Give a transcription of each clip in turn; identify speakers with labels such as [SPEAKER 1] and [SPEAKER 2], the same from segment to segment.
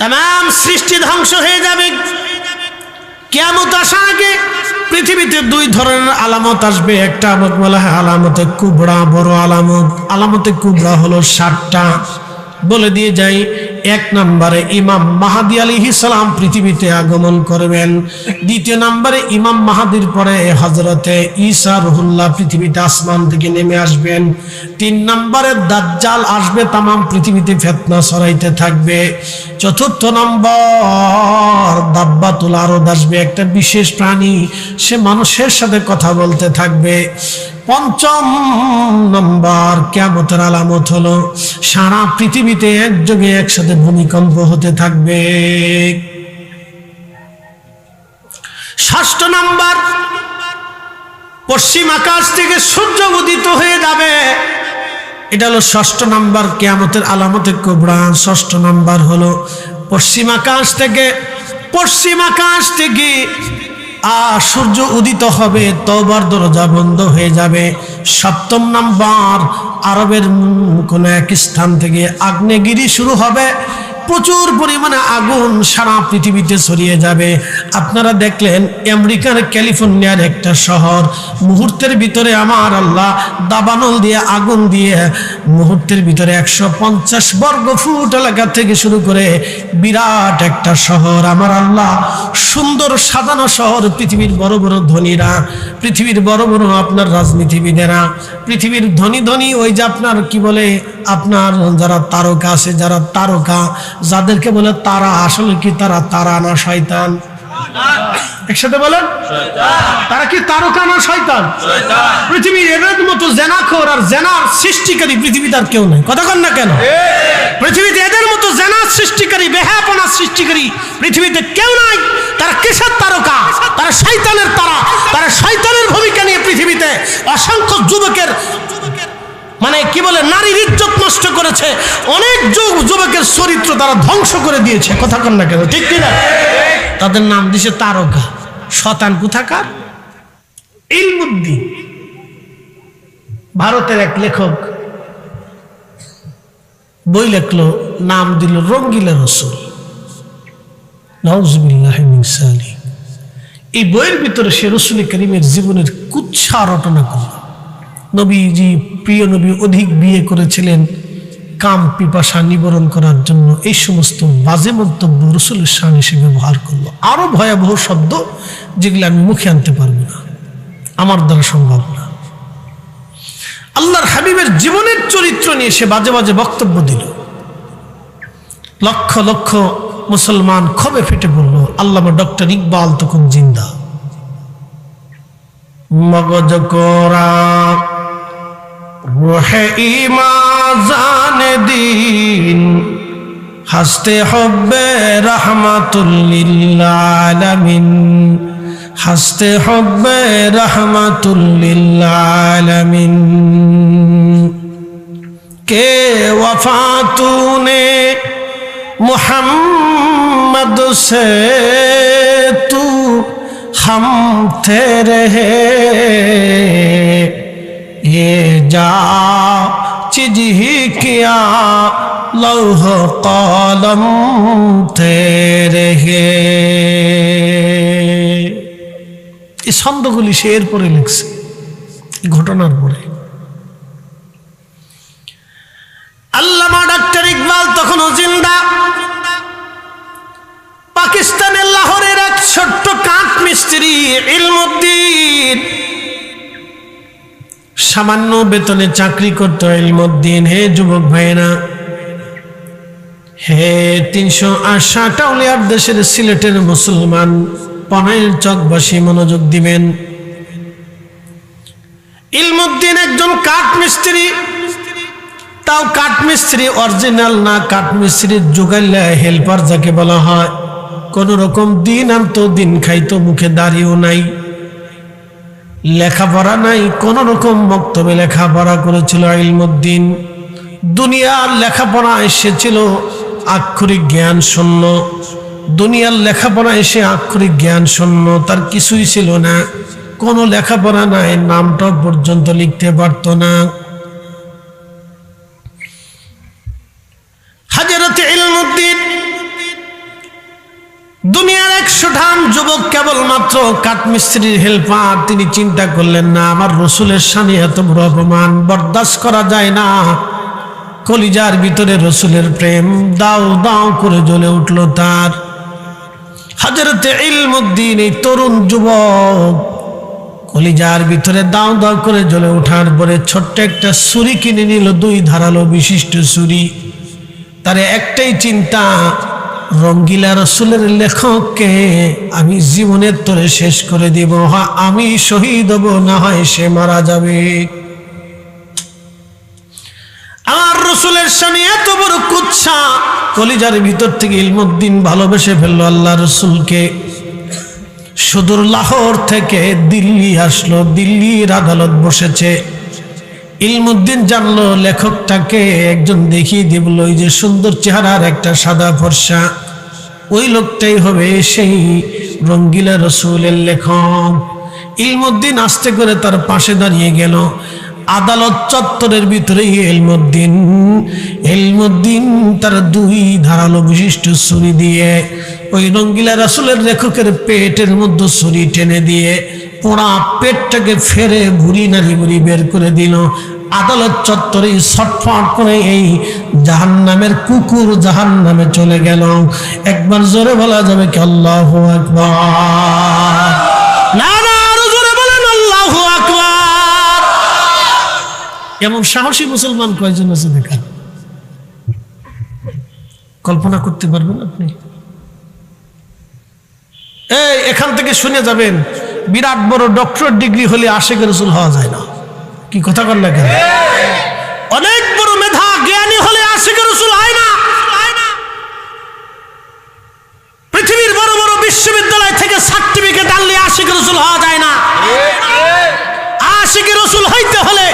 [SPEAKER 1] তাম সৃষ্টি ধ্বংস হয়ে যাবে। কেমত আসা আগে পৃথিবীতে দুই ধরনের আলামত আসবে। একটা আমত বলা আলামতে কুবড়া বড় আলামত। আলামতে কুবড়া হলো সাতটা। বলে দিয়ে যাই এক নম্বরে ইমাম মাহাদি আলী সালাম পৃথিবীতে আগমন করবেন। দ্বিতীয় নম্বরে ইমাম মাহাদির পরে হজরতে ঈসা রহুল্লাহ পৃথিবীতে আসমান থেকে নেমে আসবেন। তিন নম্বরে দাজ্জাল আসবে, তামাম পৃথিবীতে ফেতনা সরাইতে থাকবে। চতুর্থ নম্বর দাব্বাতুল আরদ আসবে, একটা বিশেষ প্রাণী। সে মানুষের সাথে কথা বলতে থাকবে। পঞ্চম নম্বর কেমতের আলামত হলো, সারা পৃথিবীতে একযোগে একসাথে ভূমিকম্প হতে থাকবে। ষষ্ঠ নম্বর, পশ্চিম আকাশ থেকে সূর্য উদিত হয়ে যাবে। এটা হলো ষষ্ঠ নাম্বার কেয়ামতের আলামতের কোবরা। ষষ্ঠ নাম্বার হলো, পশ্চিম আকাশ থেকে, পশ্চিম আকাশ থেকে আর সূর্য উদিত হবে তবার দরজা বন্ধ হয়ে যাবে। সপ্তম নাম্বার, আরবের কোনো এক স্থান থেকে আগ্নেয়গিরি শুরু হবে। প্রচুর পরিমাণে আগুন সারা পৃথিবীতে ছড়িয়ে যাবে। আপনারা দেখলেন, আমেরিকার ক্যালিফোর্নিয়ার একটা শহর। মুহূর্তের ভিতরে আমার আল্লাহ দাবানল দিয়ে আগুন দিয়ে মুহূর্তের ভিতরে একশো পঞ্চাশ বর্গ ফুট এলাকা থেকে শুরু করে বিরাট একটা শহর। আমার আল্লাহ সুন্দর সাজানো শহর পৃথিবীর বড় বড় ধনীরা, পৃথিবীর বড় বড় আপনার রাজনীতিবিদেরা, পৃথিবীর ধনী ধনী ওই যে আপনার কি বলে আপনার যারা তারকা আছে, যারা তারকা, যাদেরকে বলে তারা আসলে কি তারা তারা না শয়তান? একসাথে বলেন। তারা কি তারকা না শয়তান? পৃথিবীর এদের মতো জেনাখোর আর জেনার সৃষ্টিকারী পৃথিবীতে আর কেউ নেই। কথা না কেন? পৃথিবীতে এদের মতো জেনার সৃষ্টিকারী বেহাপনা সৃষ্টিকারী পৃথিবীতে কেউ নাই। তারা কিসের তারকা? তারা শয়তানের তারা। তারা শয়তানের ভূমিকা নিয়ে পৃথিবীতে অসংখ্য যুবকের মানে কি বলে, নারীর ইজ্জত নষ্ট করেছে, অনেক যুগ যুবকের চরিত্র তারা ধ্বংস করে দিয়েছে, কথা কন না কেন, ঠিক কিনা? তাদের নাম দিছে তারকা। শতান কোথাকার? ইলমুদ্দিন। ভারতের এক লেখক। বই লেখলো, নাম দিল রঙ্গিলা রসুল। এই বইয়ের ভিতরে সে রসুল করিমের জীবনের কুচ্ছা রটনা করল। নবীজি, প্রিয় নবী অধিক বিয়ে করেছিলেন। কাম, পিপাসা নিবারণ করার জন্য এই সমস্ত বাজে মন্তব্য রসুলের শান হিসেবে ব্যবহার করল। আরও ভয়াবহ শব্দ যেগুলো আমি মুখে আনতে পারব না। আমার দ্বারা সম্ভব না। আল্লাহর হাবিবের জীবনের চরিত্র নিয়ে সে বাজে বাজে বক্তব্য দিল। লক্ষ লক্ষ মুসলমান ক্ষোভে ফেটে পড়ল। আল্লামা ডক্টর ইকবাল তখন জিন্দা। মগজ কোরা দিন, হাসতে হবে রহমাতুল্লিল্লালামিন হাসতে হবে রহমাতুল্লিল্লালামিন কে ওয়ফাতুনে মোহাম্মদ, সে তু হাম তে রে یہ جا چیز ہی کیا لوح قلم تیرے এই ছন্দগুলি সে এরপরে লিখছে ঘটনার পরে। আল্লামা ডাক্তার ইকবাল তখনও জিন্দা। পাকিস্তানের লাহোরের এক ছোট্ট কাঠ মিস্ত্রি ইলমুদ্দিন সামান্য বেতনে চাকরি করতো ইলমুদ্দিন। হে যুবক ভাইয়েরা, হে তিনশো আষাট আউলিয়ার দেশের সিলেটের মুসলমান পনাইয়ের চকবাসী মনোযোগ দিবেন। ইলমুদ্দিন একজন কাঠ মিস্ত্রি তাও কাঠমিস্ত্রি অরিজিনাল না কাঠমিস্ত্রির যোগাইলে হেল্পার যাকে বলা হয়। কোন রকম দিন আনতো, দিন খাইতো, মুখে দাঁড়িয়েও নাই। লেখাপড়া নাই, কোন রকম বক্তব্যে লেখাপড়া করেছিল ইলমুদ্দিন। দুনিয়ার লেখাপড়া এসেছিল আক্ষরিক জ্ঞান শূন্য। দুনিয়ার লেখাপড়া এসে আক্ষরিক জ্ঞান শূন্য, তার কিছুই ছিল না। কোনো লেখাপড়া নাই, নামটা পর্যন্ত লিখতে পারত না। যুবক কেবলমাত্র কাঠমিস্ত্রির হেল্পার। তিনি চিন্তা করলেন, না, আমার রসুলের সামনে এত বড় অপমান, বরদাস্ত করা যায় না। কলিজার ভিতরে রসুলের প্রেম দাও দাও করে জ্বলে উঠল তার। হাজরতে ইলমুদ্দিন, এই তরুণ যুবক, কলিজার ভিতরে দাও দাও করে জ্বলে ওঠার পরে ছোট্ট একটা ছুরি কিনে নিল, দুই ধারালো বিশিষ্ট ছুরি। তার একটাই চিন্তা রঙ্গিলা রসুলের লেখককে আমি জীবনের তরে শেষ করে দিব। হয় আমি শহীদ হব, না হয় সে মারা যাবে। আমার রসুলের সামনে এত বড় কুচ্ছা কলিজার ভিতর থেকে ইলমুদ্দিন ভালোবেসে ফেলল আল্লাহ রসুলকে। সুদূর লাহোর থেকে দিল্লি আসলো, দিল্লির আদালত বসেছে। ইলমুদ্দিন জানলো লেখকটাকে একজন দেখিয়ে দিবল ওই যে সুন্দর চেহারার একটা সাদা ফর্সা, ওই লোকটাই হবে সেই রঙ্গিলা রসুলের লেখক। ইলমুদ্দিন আস্তে করে তার পাশে দাঁড়িয়ে গেল। আদালত চত্বরের ভিতরে এলমুদ্দিন এলমুদ্দিন তার দুই ধারালো বিশিষ্ট ছুরি দিয়ে ওই রঙ্গিলা রাসুলের লেখকের পেটের মধ্যে ছুরি টেনে দিয়ে পোড়া পেটটাকে ফেরে ভুড়ি নাড়ি বুড়ি বের করে দিল। আদালত চত্বরে ছটফট করে এই জাহান নামের কুকুর জাহান নামে চলে গেল। একবার জোরে বলা যাবে কি আল্লাহ আরও জোরে আল্লাহ সাহসী মুসলমান কয়জন আছে দেখান। কল্পনা করতে পারবেন আপনি? এই, এখান থেকে শুনে যাবেন। বিরাট বড় ডক্টর ডিগ্রি হলে আশেখ রসুল হওয়া যায় না। কি কথা কর না কেন? অনেক বড় মেধা, জ্ঞানী হলে আশেখ রসুল হয় না। পৃথিবীর বড় বড় বিশ্ববিদ্যালয় থেকে সার্টিফিকেট আনলে আশেখ রসুল হওয়া যায় না। আশেখ রসুল হইতে হলে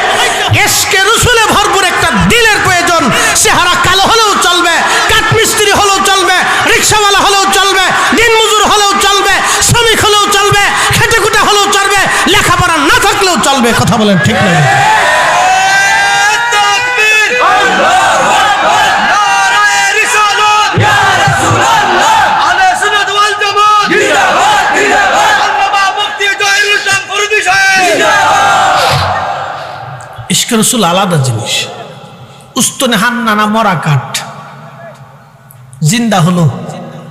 [SPEAKER 2] জহিরুল ইসলাম ফরুদি সাহেব
[SPEAKER 1] ইস্ক রসুল আলাদা জিনিস। উস্তনে হান্নানা মরা কাঠ। জিন্দা হলো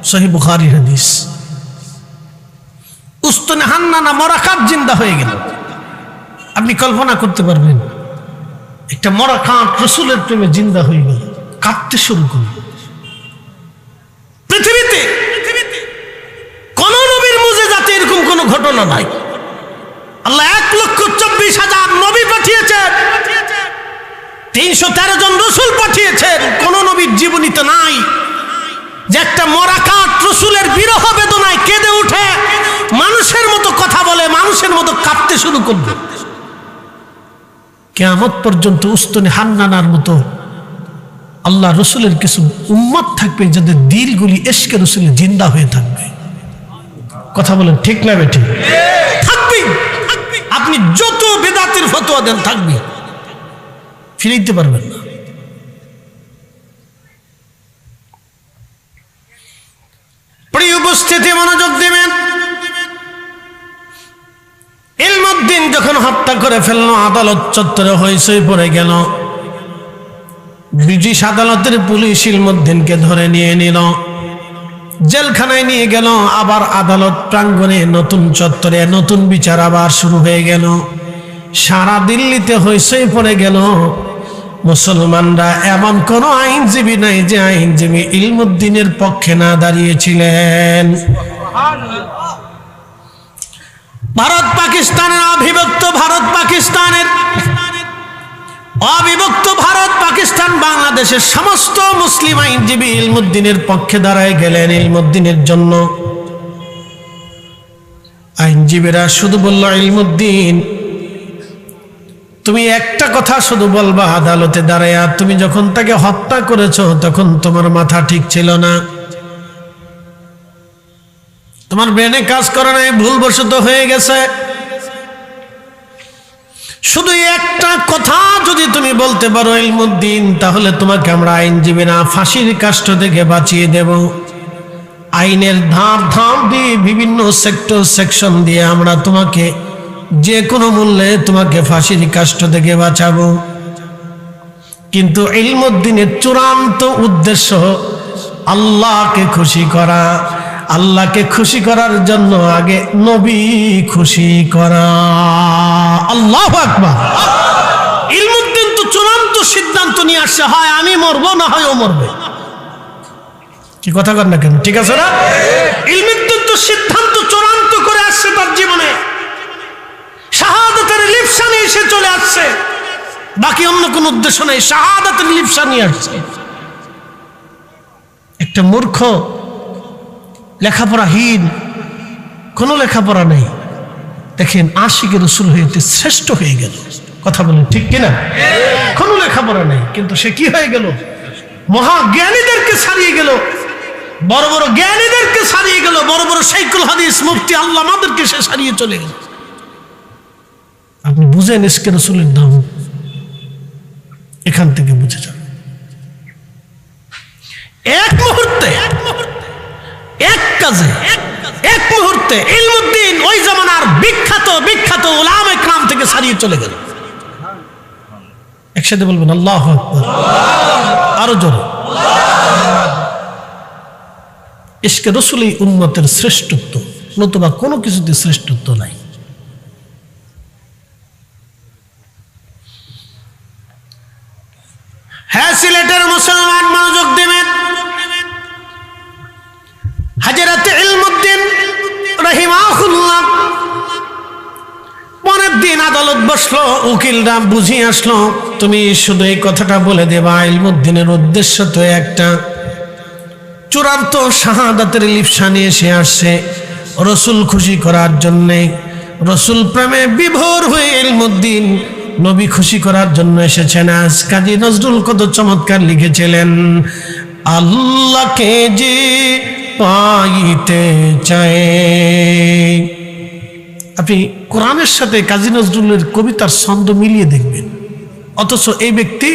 [SPEAKER 1] সহি বুখারি হাদিস। উস্তনে হান্নানা মরা কাঠ জিন্দা হয়ে গেল। আপনি কল্পনা করতে পারবেন, একটা মরা কাঁট রসুলের প্রেমে জিন্দা হয়ে গেল, কাঁদতে শুরু করল। পৃথিবীতে কোন নবীর মুজে যাতে এরকম কোন ঘটনা নাই। আল্লাহ এক লক্ষ চব্বিশ হাজার নবী পাঠিয়েছেন, তিনশো তেরো জন রসুল পাঠিয়েছেন, কোন নবীর জীবনীতে নাই। যে একটা মরাকাট রসুলের বিরহ বেদনায় কেঁদে উঠে, মানুষের মতো কথা বলে, মানুষের মতো কাঁদতে শুরু করবে কেমত পর্যন্ত উস্তনে হান্নানার মতো আল্লাহ রসুলের কিছু উম্মত থাকবে যাদের দিলগুলি এসকে রসুলের জিন্দা হয়ে থাকবে। কথা বলেন, ঠিক না বেঠিক থাকবে আপনি যত বেদাতের ফতোয়া দেন, থাকবে। ফিরে দিতে পারবেন না। প্রিয় উপস্থিতি, মনোযোগ দিবেন ইলমুদ্দিন যখন হত্যা করে ফেলল, আদালত চত্বরে হয়েছে পড়ে গেল। ব্রিটিশ আদালতের পুলিশ ইলমুদ্দিনকে ধরে নিয়ে নিল। জেলখানায় নিয়ে গেল, আবার আদালত প্রাঙ্গণে নতুন চত্বরে নতুন বিচার আবার শুরু হয়ে গেল। সারা দিল্লিতে হইসই পড়ে গেল। মুসলমানরা এমন কোন আইনজীবী নাই যে আইনজীবী ইলমুদ্দিনের পক্ষে না দাঁড়িয়েছিলেন। ভারত পাকিস্তানের অবিভক্ত ভারত পাকিস্তানের। অবিভক্ত ভারত পাকিস্তান বাংলাদেশের সমস্ত মুসলিম আইনজীবী ইলমুদ্দিনের পক্ষে দাঁড়ায় গেলেন ইলমুদ্দিনের জন্য। আইনজীবীরা শুধু বলল, ইলমুদ্দিন, তুমি একটা কথা শুধু বলবা আদালতে দাঁড়ায়া। তুমি যখন তাকে হত্যা করেছ, তখন তোমার মাথা ঠিক ছিল না। তোমার ব্রেনে কাজ করে নাই, ভুলবশত হয়ে গেছে। শুধু একটা কথা যদি তুমি বলতে পারো, ইলমুদ্দিন, তাহলে তোমাকে আমরা আইনজীবীরা ফাঁসির কাষ্ট থেকে বাঁচিয়ে দেব। আইনের ধার ধাপ দিয়ে বিভিন্ন সেক্টর সেকশন দিয়ে আমরা তোমাকে যে কোনো মূল্যে তোমাকে ফাঁসির কাষ্ট থেকে বাঁচাবো। কিন্তু ইলমুদ্দিনের চূড়ান্ত উদ্দেশ্য আল্লাহকে খুশি করা। আল্লাহকে খুশি করার জন্য আগে নবী খুশি করা। আল্লাহ আকবার। ইলমুদ্দিন তো চূড়ান্ত সিদ্ধান্ত নিয়ে আসছে, হয়, আমি মরবো না, হয়, ও মরবে। কি কথা কর না কেন? ঠিক আছে না? ইলমুদ্দিন তো সিদ্ধান্ত চূড়ান্ত করে আসছে তার জীবনে। শাহাদাতের নিয়ে সে চলে আসছে। বাকি অন্য কোন উদ্দেশ্য নেই, শাহাদাতের নিয়ে আসছে। একটা মূর্খ লেখাপড়াহীন কোনো লেখাপড়া নেই। দেখেন আশিকের রসুল হইতে শ্রেষ্ঠ হয়ে গেল। কথা বলেন ঠিক কিনা? কোনো লেখাপড়া নেই। কিন্তু সে কি হয়ে গেল? মহাজ্ঞানীদেরকে ছাড়িয়ে গেল। বড় বড় জ্ঞানীদেরকে ছাড়িয়ে গেল। বড় বড় সাইকুল হাদিস মুফতি আল্লাহ আমাদেরকে সে ছাড়িয়ে চলে গেল। আপনি বুঝেন ইসকে রসুলের দাম এখান থেকে বুঝে যান। এক মুহূর্তে এক কাজে, এক মুহূর্তে ইলমুদ্দিন ওই জামানার বিখ্যাত বিখ্যাত ওলাম একরাম থেকে ছাড়িয়ে চলে গেল। একসাথে বলবেন, আল্লাহ আরও জোরে। ইসকে রসুলই উন্মতের শ্রেষ্ঠত্ব, নতুবা কোনো কিছুতে শ্রেষ্ঠত্ব নাই। হ্যাঁ সিলেটের মুসলমান মনোযোগ দেবেন। পরের দিন আদালত বসল, উকিলরা বুঝিয়ে আসলো, তুমি শুধু এই কথাটা বলে দেবা, ইলমুদ্দিনের উদ্দেশ্য তো একটা। চূড়ান্ত শাহাদাতের লিপসা নিয়ে এসে আসছে রসুল খুশি করার জন্যে। রসুল প্রেমে বিভোর হয়ে ইলমুদ্দিন নবী খুশি করার জন্য এসেছেন। আজ কাজী নজরুল কত চমৎকার লিখেছিলেন, আল্লাহকে যে পাইতে চায়। আপনি কোরআনের সাথে কাজী নজরুলের কবিতার ছন্দ মিলিয়ে দেখবেন। অথচ এই ব্যক্তি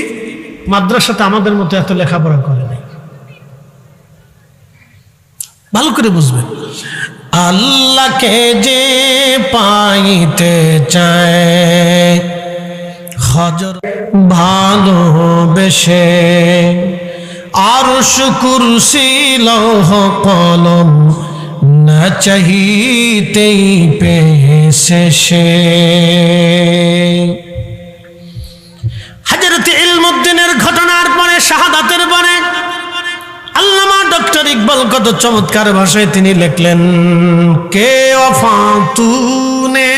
[SPEAKER 1] মাদ্রাসাতে আমাদের মতো এত লেখাপড়া করে নাই। ভালো করে বুঝবেন। আল্লাহকে যে পাইতে চায়, হজর ভালোবেসে আর কুরসি, লৌহ কলম না চাহিতেই পেয়েছে সে হাজারতে ইলমুদ্দিনের ঘটনার পরে, শাহাদাতের পরে আল্লামা ডক্টর ইকবাল কত চমৎকার ভাষায় তিনি লিখলেন, কে অফাতুনে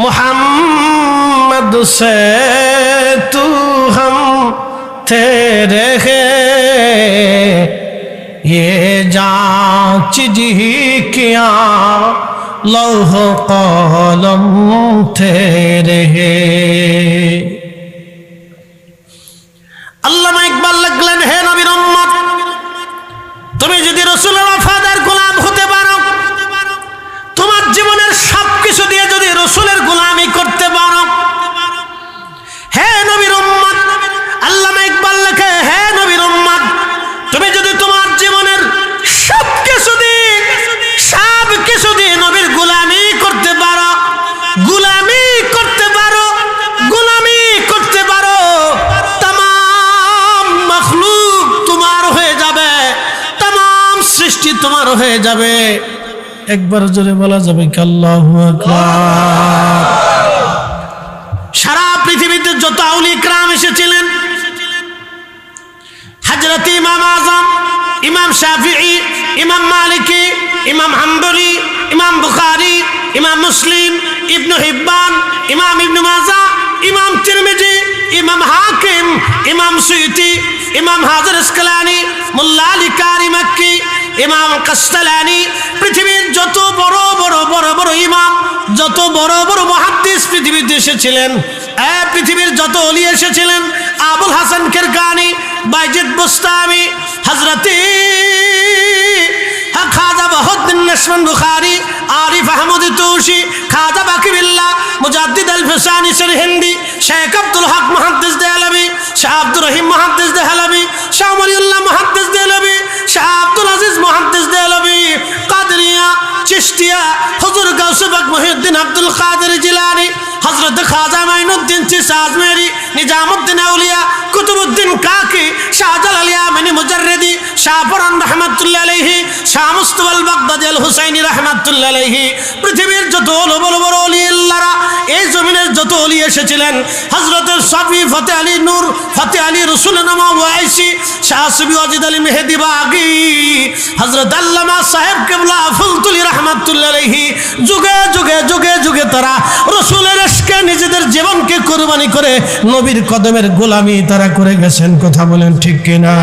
[SPEAKER 1] মোহাম্মদ সে তু হম थे ये जांच जी किया लौह कलम तेरे हैं আল্লামা ইকবাল লাগলেন হে নবীর উম্মত তুমি যদি রসুলের ওয়াফাদার গোলাম হতে পারো তোমার জীবনের সব কিছু দিয়ে যদি রসুলের গোলামি করতে পারো হে নবীর উম্মত আল্লামা ইকবাল লেখে হে নবীর উম্মত তুমি যদি তোমার হয়ে যাবে। একবার জোরে বলা যাবে কি সারা পৃথিবীতে যত আউলি ক্রাম এসেছিলেন, হজরত ইমাম আজম, ইমাম শাফিঈ, ইমাম মালিকি, ইমাম হাম্বলি, ইমাম বুখারি, ইমাম মুসলিম, ইবনু হিব্বান, ইমাম ইবনু মাজা, ইমাম তিরমিজি, ইমাম হাকিম, ইমাম সুইতি, ইমাম হাজার ইসকালানি মোল্লা আলী কারি মাক্কি ইমাম কাস্তালানি পৃথিবীর যত বড় বড় বড় বড় ইমাম, যত বড় বড় মহাদ্দিস পৃথিবীতে এসেছিলেন পৃথিবীর যত অলি এসেছিলেন, আবুল হাসান খেরকানি, বাইজিদ বুস্তামি হজরতি খাজা বুখারি, আরিফ হিন্দি, শেখ আব্দুল হক শাহ রহিম মুহাদ্দিস দেহলবি শাহ মরিউল্লাহ মুহাদ্দিস দেহলবি চিসা আজমেরি নিজামুদ্দিন আউলিয়া কুতুবুদ্দিন কাকি শাহজাল আলিয়া মিনি মুজাররিদি শাহপুরান রহমাতুল্লাহ আলাইহি, শাহ মুস্তফাল বাগদাদি আল হুসাইনি রহমাতুল্লাহ আলাইহি, পৃথিবীর যত বড় বড় অলি এই জমিনের যত অলি এসেছিলেন হজরত সাফি ফতে আলী নূর, ফতে আলী রসুল নামা ওয়াইসি, শাহ সুবি অজিদ আলী মেহেদি বাগি হজরত আল্লামা সাহেব কেবলা ফুলতুলি রহমাতুল্লাহ আলাইহি, যুগে যুগে যুগে যুগে তারা রসুলের এসকে নিজেদের জীবনকে কোরবানি করে নবীর কদমের গোলামি তারা করে গেছেন, কথা বলেন ঠিক কিনা?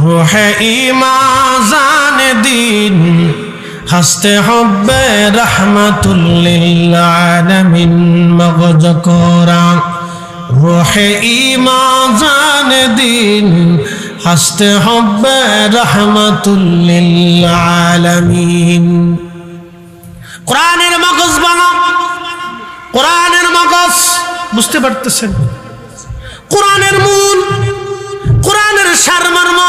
[SPEAKER 1] রুহে ইমাজান দিন, হাসতে হবে রহমাতুল্লিল মগজ কোরআন। রুহে ইমাজান দিন, হাসতে হবে রহমাতুল্লিল আলামিন কোরআনের মগজ বানাও। কোরআনের মগজ, বুঝতে পারতেছেন? কোরআনের মূল, কোরআনের সারমর্ম,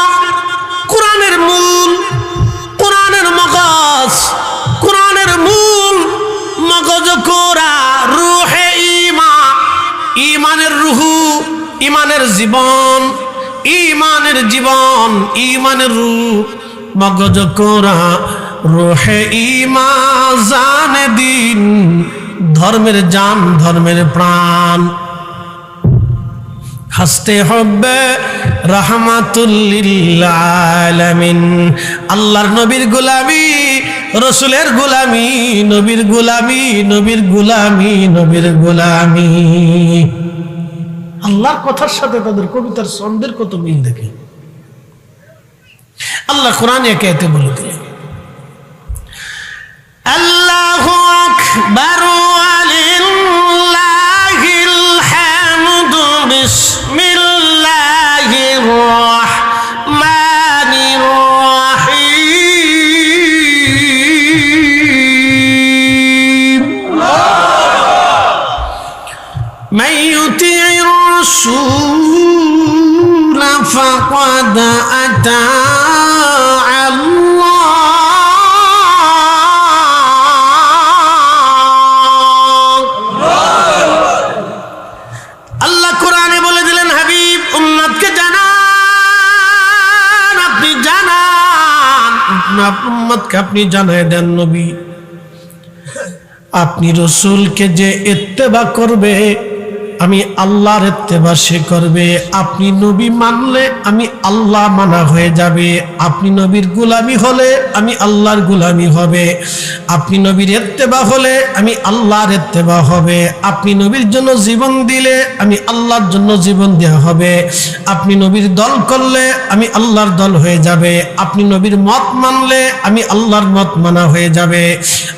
[SPEAKER 1] কোরআনের মূল, কোরআনের মগজ, কোরআনের মূল মগজ কোরা রুহে ইমা ইমানের রুহু ইমানের জীবন ইমানের জীবন ইমানের রূহ, মগজ কোরা রোহে ইমা জানে দিন, ধর্মের জান, ধর্মের প্রাণ। হাসতে হবে রহমাতুল্লিলামিন আল্লাহর নবীর গুলামি, রসুলের গুলামি, নবীর গুলামি নবীর গুলামি নবীর গুলামি। আল্লাহর কথার সাথে তাদের কবিতার ছন্দের কত মিল দেখে? আল্লাহ কোরআন একে এতে বলে দিলেন। أطاع الله আল্লাহ কোরআনে বলে দিলেন হাবিব উম্মতকে জানান আপনি জানান আপনার উম্মতকে আপনি জানায় দেন নবী আপনি রসুলকে যে এত্তেবা করবে আমি আল্লাহর সে করবে। আপনি নবী মানলে আমি আল্লাহ মানা হয়ে যাবে। আপনি নবীর গুলামি হলে আমি আল্লাহর গুলামি হবে। আপনি নবীর এত্তেবা হলে আমি আল্লাহর এত্তেবা হবে। আপনি নবীর জন্য জীবন দিলে আমি আল্লাহর জন্য জীবন দেওয়া হবে। আপনি নবীর দল করলে আমি আল্লাহর দল হয়ে যাবে। আপনি নবীর মত মানলে আমি আল্লাহর মত মানা হয়ে যাবে।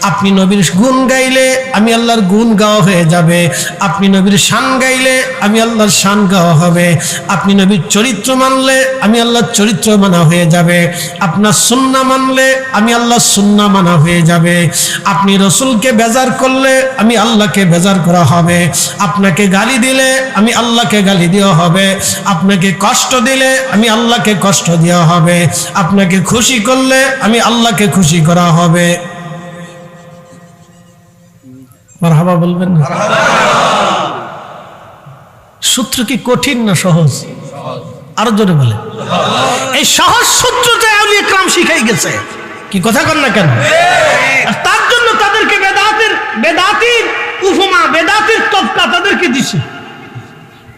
[SPEAKER 1] আপনি নবীর গুণ গাইলে আমি আল্লাহর গুণ গাওয়া হয়ে যাবে। আপনি নবীর শান গাইলে আমি আল্লাহর শান গাওয়া হবে। আপনি নবীর চরিত্র মানলে আমি আল্লাহর চরিত্র মানা হয়ে যাবে। আপনার সুন্না মানলে আমি আল্লাহর সুন্না মানা হয়ে যাবে। আপনি রসুলকে বেজার করলে আমি আল্লাহকে বেজার করা হবে। আপনাকে গালি দিলে আমি আল্লাহকে গালি দেওয়া হবে। আপনাকে কষ্ট দিলে আমি আল্লাহকে কষ্ট দেওয়া হবে। আপনাকে খুশি করলে আমি আল্লাহকে খুশি করা হবে। মারহাবা বলবেন না? সূত্র কি কঠিন না সহজ? আরও জোরে বলে। এই সহজ সূত্রটা আউলিয়া ক্রাম শিখাই গেছে, কি কথা কর না কেন? তার জন্য তাদেরকে বেদাতের, বেদাতির উপমা, বেদাতির তবকা তাদেরকে দিছে।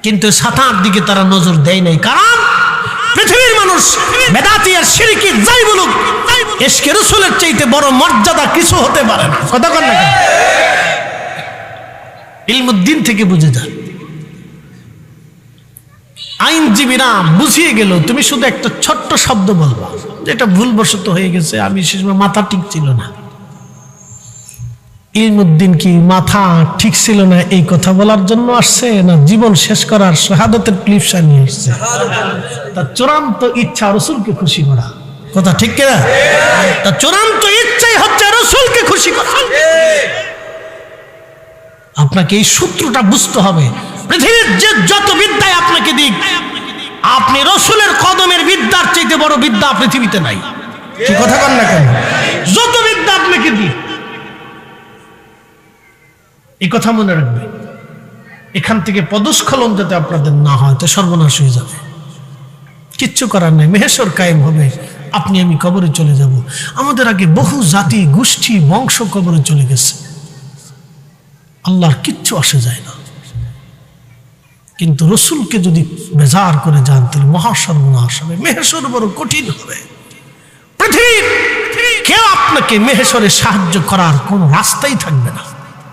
[SPEAKER 1] কিন্তু সাতার দিকে তারা নজর দেয় নাই, কারণ পৃথিবীর মানুষ বেদাতি আর সিরিকি যাই বলুক এসকে রসুলের চাইতে বড় মর্যাদা কিছু হতে পারে না। কথা কন না কেন? ইলমুদ্দিন থেকে বুঝে যান। আইনজীবীরা বুঝিয়ে গেল, তুমি শুধু একটা ছোট্ট শব্দ বলবা, যেটা ভুলবশত হয়ে গেছে আমি সে সময় মাথা ঠিক ছিল না। ইলমুদ্দিন কি মাথা ঠিক ছিল না এই কথা বলার জন্য আসছে, না জীবন শেষ করার শাহাদতের ক্লিপসা নিয়ে আসছে? তার চূড়ান্ত ইচ্ছা রসুলকে খুশি করা, কথা ঠিক কিনা? তার চূড়ান্ত ইচ্ছাই হচ্ছে রসুলকে খুশি করা। আপনাকে এই সূত্রটা বুঝতে হবে, পৃথিবীর যে যত বিদ্যায় আপনাকে দিক। আপনি রসুলের কদমের বিদ্যার চাইতে বড় বিদ্যা পৃথিবীতে নাই। কি কথা কন না কেন? যত বিদ্যা আপনাকে দিক। এই কথা মনে রাখবে। এখান থেকে পদস্খলন যাতে আপনাদের না হয়, তো সর্বনাশ হয়ে যাবে। কিচ্ছু করার নাই। মেহেশ্বর কায়েম হবে। আপনি, আমি কবরে চলে যাব। আমাদের আগে বহু জাতি, গোষ্ঠী, বংশ কবরে চলে গেছে। আল্লাহর কিচ্ছু আসে যায় না। কিন্তু রসুলকে যদি বেজার করে যান, তাহলে মহাসর্বনাশ হবে মেহেশ্বর বড় কঠিন হবে। পৃথিবীর কেউ আপনাকে মেহেশ্বরে সাহায্য করার কোনো রাস্তাই থাকবে না।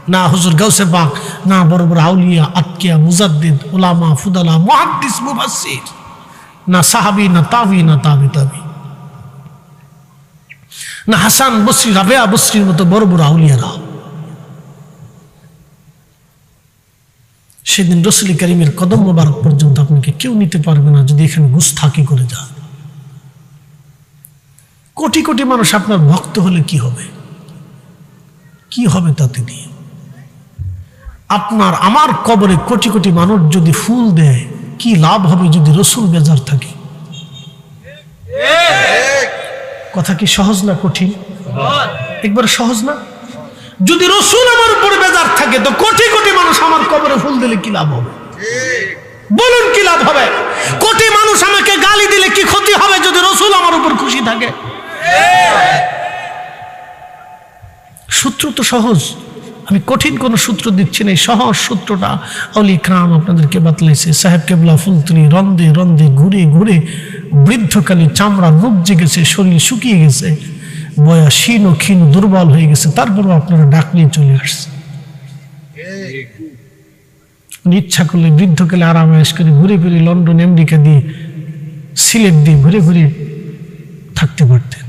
[SPEAKER 1] না হুজুর গাউসে বাগ না বড় বড় আউলিয়া, আতকিয়া, মুজাদ্দিদ, উলামা, ফুদালা, মুহাদ্দিস, মুফাসসির। না সাহাবি, না তাবি না তাবি তাবি। না হাসান, বসরি, রাবেয়া বসরির মতো বড় বড় আউলিয়ারা। সেদিন রসুল করিমের কদম মোবারক পর্যন্ত আপনাকে কেউ নিতে পারবে না, যদি এখানে গুস্তাকি করে যান। কোটি কোটি মানুষ আপনার ভক্ত হলে কি হবে? কি হবে তাতে দিয়ে? আপনার, আমার কবরে কোটি কোটি মানুষ যদি ফুল দেয়, কি লাভ হবে যদি রসুল বেজার থাকে? কথা কি সহজ না কঠিন? একবার সহজ না? যদি রসুল আমার উপরে বেজার থাকে, তো কোটি কোটি মানুষ আমার কবরে ফুল দিলে কি লাভ হবে? বলুন কি লাভ হবে? কোটি মানুষ আমাকে গালি দিলে কি ক্ষতি হবে যদি রসুল আমার উপর খুশি থাকে? সূত্র তো সহজ। আমি কঠিন কোনো সূত্র দিচ্ছি না সহজ সূত্রটা অলি ক্রাম আপনাদেরকে বাতলাইছে। সাহেব কেবলা ফুলতুলি রন্দে রন্দে ঘুরে ঘুরে বৃদ্ধকালে চামড়া মুখ গেছে শরীর শুকিয়ে গেছে। বয়া ক্ষীণ ও ক্ষীণ, দুর্বল হয়ে গেছে। তারপরও আপনারা ডাক নিয়ে চলে আসছে ইচ্ছা করলে বৃদ্ধকালে আরামায়াস করে ঘুরে ফিরে লন্ডন, আমেরিকা দিয়ে, সিলেট দিয়ে ঘুরে ঘুরে থাকতে পারতেন।